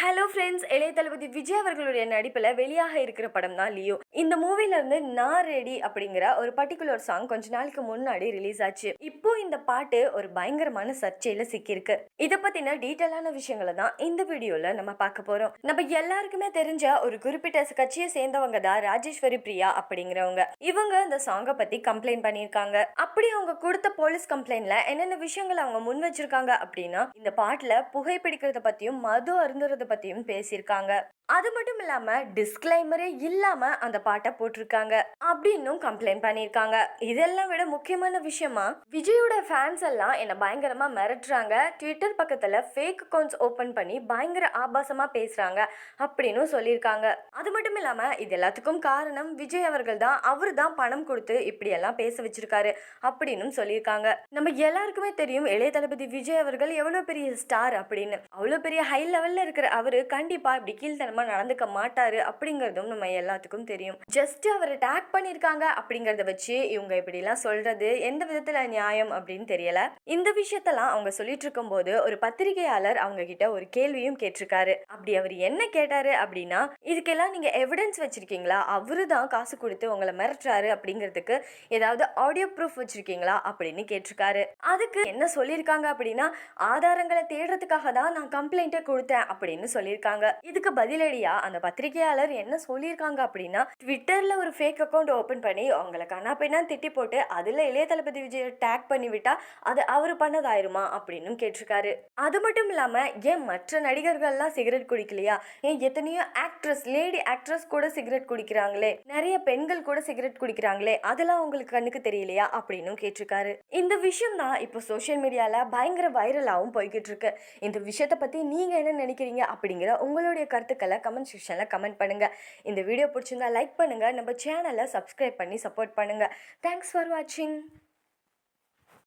Hello friends இளைய தளபதி விஜய் அவர்களுடைய நடிப்பில் வெளியாக இருக்கிற படம் தான் லியோ இந்த மூவில இருந்து நான் ரெடி அப்படிங்கிற ஒரு பர்டிகுலர் சாங் கொஞ்ச நாளுக்கு முன்னாடி ரிலீஸ் ஆச்சு. இப்போ இந்த பாட்டு ஒரு பயங்கரமான சர்ச்சையில் சிக்கியிருக்கு. இதை பற்றின டீட்டெயிலான விஷயங்களை தான் இந்த வீடியோவில் நம்ம பார்க்க போகிறோம் நம்ம எல்லாருக்குமே தெரிஞ்ச ஒரு குறிப்பிட்ட கட்சியை சேர்ந்தவங்க தான் ராஜேஸ்வரி பிரியா அப்படிங்கிறவங்க. இவங்க இந்த சாங்கை பற்றி கம்ப்ளைண்ட் பண்ணியிருக்காங்க. அப்படி அவங்க கொடுத்த போலீஸ் கம்ப்ளைண்ட்ல என்னென்ன விஷயங்களை அவங்க முன் வச்சிருக்காங்க அப்படின்னா இந்த பாட்டில் புகைப்பிடிக்கிறத பற்றியும் மது அருந்துறத பற்றியும் பேசியிருக்காங்க. அது மட்டும் இல்லாமல் டிஸ்க்ளைமரே இல்லாமல் அந்த பாட்டை போட்டிருக்காங்க அப்படின்னும் கம்ப்ளைண்ட் பண்ணியிருக்காங்க. இதெல்லாம் விட முக்கியமான விஷயமா விஜயோட ஃபேன்ஸ் எல்லாம் என்னை பயங்கரமாக மிரட்டுறாங்க. ட்விட்டர் பக்கத்தில் ஃபேக் அக்கௌண்ட்ஸ் ஓப்பன் பண்ணி பயங்கர ஆபாசமாக பேசுகிறாங்க அப்படின்னு சொல்லியிருக்காங்க. அது மட்டும் இல்லாமல் இது எல்லாத்துக்கும் காரணம் விஜய் அவர்கள் தான். அவர் தான் பணம் கொடுத்து இப்படியெல்லாம் பேச வச்சிருக்காரு அப்படின்னு சொல்லியிருக்காங்க. நம்ம எல்லாருக்குமே தெரியும் இளைய தளபதி விஜய் அவர்கள் எவ்வளோ பெரிய ஸ்டார் அப்படின்னு. அவ்வளோ பெரிய ஹை லெவலில் இருக்கிற அவர் கண்டிப்பாக இப்படி கீழ்த்தனம் நடந்துக்க மாட்டாரு அப்படிங்கறதும் நம்ம எல்லாத்துக்கும் தெரியும். ஜஸ்ட் அவரை டேக் பண்ணிருக்காங்க அப்படிங்கறத வச்சு இவங்க இப்படி எல்லாம் சொல்றது எந்த விதத்துல நியாயம் அப்படின்னு தெரியல. இந்த விஷயத்தெல்லாம் அவங்க சொல்லிட்டு இருக்கும்போது ஒரு பத்திரிகையாளர் அவங்க கிட்ட ஒரு கேள்வியும் கேட்டிருக்காரு. அப்படி அவர் என்ன கேட்டாரு அப்படின்னா இதுக்கெல்லாம் நீங்க எவிடன்ஸ் வச்சிருக்கீங்களா? அவரு தான் காசு கொடுத்து உங்களை மிரட்டுறாரு அப்படிங்கிறதுக்கு ஏதாவது ஆடியோ ப்ரூஃப் வச்சிருக்கீங்களா? அப்படின்னு கேட்டிருக்காரு. அதுக்கு என்ன சொல்லியிருக்காங்க அப்படின்னா ஆதாரங்களை தேடுறதுக்காக தான் நான் கம்ப்ளைண்ட்டே கொடுத்தேன் அப்படின்னு சொல்லியிருக்காங்க. இதுக்கு பதிலடியா அந்த பத்திரிகையாளர் என்ன சொல்லியிருக்காங்க அப்படின்னா ட்விட்டரில் ஒரு ஃபேக் அக்கௌண்ட் ஓப்பன் பண்ணி அவங்களை கண்ணாப்பின்னா திட்டி போட்டு அதில் இளைய தளபதி விஜய் டேக் பண்ணிவிட்டா அது அவர் பண்ணதாயிருமா அப்படின்னு கேட்டிருக்காரு. அது மட்டும் இல்லாமல் ஏன் மற்ற நடிகர்கள்லாம் சிகரெட் குடிக்கலையா? ஏன் எத்தனையோ ஆக்ட்ரஸ் லேடி ஆக்ட்ரஸ் கூட சிகரெட் குடிக்கிறாங்களே? நிறைய பெண்கள் கூட சிகரெட் குடிக்கிறாங்களே? அதெல்லாம் உங்களுக்கு கண்ணுக்கு தெரியலையா? அப்படின்னு கேட்டிருக்காரு. இந்த விஷயம் தான் இப்போ சோஷியல் மீடியாவில் பயங்கர வைரலாகவும் போய்கிட்டு இருக்கு இந்த விஷயத்தை பற்றி நீங்கள் என்ன நினைக்கிறீங்க அப்படிங்கிற உங்களுடைய கருத்துக்களை கமெண்ட் செக்ஷனில் கமெண்ட் பண்ணுங்க. இந்த வீடியோ பிடிச்சிருந்தா லைக் பண்ணுங்கள் நம்ம சேனலை சப்ஸ்கிரைப் பண்ணி சப்போர்ட் பண்ணுங்க. தேங்க்ஸ் ஃபார் வாட்சிங்.